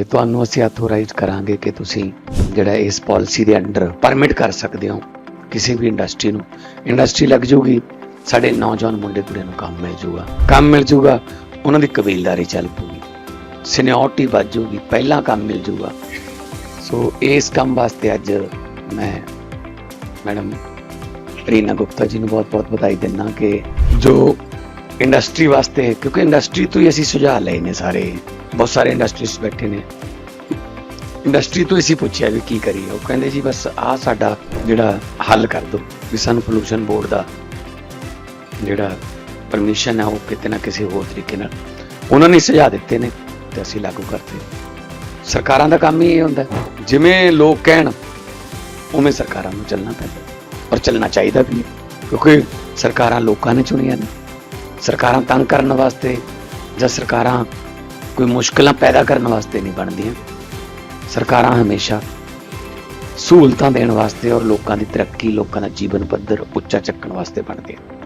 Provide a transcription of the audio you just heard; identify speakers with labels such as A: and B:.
A: ਤੇ ਤੁਹਾਨੂੰ ਅਸੀਂ ਅਥੋਰਾਈਜ਼ ਕਰਾਂਗੇ ਕਿ ਤੁਸੀਂ ਜਿਹੜਾ ਇਸ ਪਾਲਿਸੀ ਦੇ ਅੰਡਰ ਪਰਮਿਟ ਕਰ ਸਕਦੇ ਹੋ ਕਿਸੇ ਵੀ ਇੰਡਸਟਰੀ ਨੂੰ। ਇੰਡਸਟਰੀ ਲੱਗ ਜੂਗੀ, ਸਾਡੇ ਨੌਜਵਾਨ ਮੁੰਡੇ ਕੁੜੀਆਂ ਨੂੰ ਕੰਮ ਮਿਲ ਜੂਗਾ। ਕੰਮ ਮਿਲ ਜੂਗਾ, ਉਹਨਾਂ ਦੀ ਕਬੀਲਦਾਰੀ ਚੱਲ ਪਊਗੀ ਸੀਨੀਅਰਟੀ ਵੱਧ ਜੂਗੀ, ਪਹਿਲਾਂ ਕੰਮ ਮਿਲ ਜੂਗਾ। ਸੋ ਇਸ ਕੰਮ ਵਾਸਤੇ ਅੱਜ ਮੈਂ ਮੈਡਮ ਰੀਨਾ ਗੁਪਤਾ ਜੀ ਨੂੰ ਬਹੁਤ-ਬਹੁਤ ਵਧਾਈ ਦਿੰਦਾ ਕਿ ਜੋ ਇੰਡਸਟਰੀ ਵਾਸਤੇ, ਕਿਉਂਕਿ ਇੰਡਸਟਰੀ ਤੋਂ ਹੀ ਅਸੀਂ ਸੁਝਾਅ ਲਏ ਨੇ ਸਾਰੇ। ਬਹੁਤ ਸਾਰੇ ਇੰਡਸਟਰੀਸ ਬੈਠੇ ਨੇ। ਇੰਡਸਟਰੀ ਤੋਂ ਅਸੀਂ ਪੁੱਛਿਆ ਵੀ ਕੀ ਕਰੀਏ। ਉਹ ਕਹਿੰਦੇ ਜੀ ਬਸ ਆਹ ਸਾਡਾ ਜਿਹੜਾ ਹੱਲ ਕਰ ਦਿਓ ਵੀ ਸਾਨੂੰ ਪੋਲੂਸ਼ਨ ਬੋਰਡ ਦਾ ਜਿਹੜਾ ਪਰਮਿਸ਼ਨ ਹੈ ਉਹ ਕਿਤੇ ਨਾ ਕਿਸੇ ਹੋਰ ਤਰੀਕੇ ਨਾਲ। ਉਹਨਾਂ ਨੇ ਸੁਝਾਅ ਦਿੱਤੇ ਨੇ ਤੇ ਅਸੀਂ ਲਾਗੂ ਕਰਤੇ। ਸਰਕਾਰਾਂ ਦਾ ਕੰਮ ਹੀ ਇਹ ਹੁੰਦਾ। ਜਿਵੇਂ ਲੋਕ ਕਹਿਣ, ਉਵੇਂ ਸਰਕਾਰਾਂ ਨੂੰ ਚੱਲਣਾ ਪੈਂਦਾ। ਪਰ ਚੱਲਣਾ ਚਾਹੀਦਾ ਵੀ ਕਿਉਂਕਿ ਸਰਕਾਰਾਂ ਲੋਕਾਂ ਨੇ ਚੁਣੀਆਂ ਨੇ। ਸਰਕਾਰਾਂ ਤੰਗ ਕਰਨ ਵਾਸਤੇ ਜਾਂ ਸਰਕਾਰਾਂ ਕੋਈ ਮੁਸ਼ਕਲਾਂ ਪੈਦਾ ਕਰਨ ਵਾਸਤੇ ਨਹੀਂ ਬਣਦੀਆਂ। ਸਰਕਾਰਾਂ ਹਮੇਸ਼ਾ ਸਹੂਲਤਾਂ ਦੇਣ ਵਾਸਤੇ ਔਰ ਲੋਕਾਂ ਦੀ ਤਰੱਕੀ, ਲੋਕਾਂ ਦਾ ਜੀਵਨ ਪੱਧਰ ਉੱਚਾ ਚੱਕਣ ਵਾਸਤੇ ਬਣਦੀਆਂ।